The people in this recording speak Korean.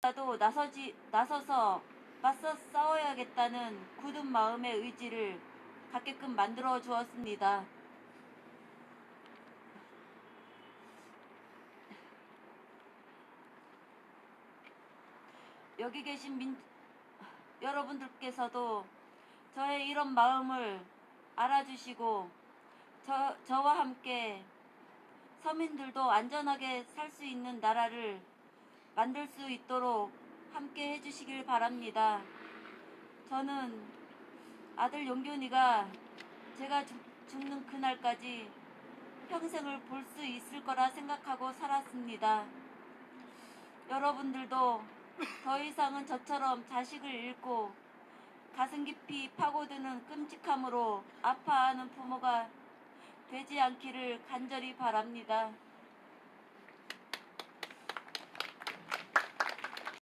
라도 나서지 나서서 맞서 싸워야겠다는 굳은 마음의 의지를 갖게끔 만들어 주었습니다. 여기 계신 민 여러분들께서도 저의 이런 마음을 알아주시고 저, 저와 함께 서민들도 안전하게 살 수 있는 나라를 만들 수 있도록 함께 해주시길 바랍니다. 저는 아들 용균이가 제가 죽, 죽는 그날까지 평생을 볼 수 있을 거라 생각하고 살았습니다. 여러분들도 더 이상은 저처럼 자식을 잃고 가슴 깊이 파고드는 끔찍함으로 아파하는 부모가 되지 않기를 간절히 바랍니다.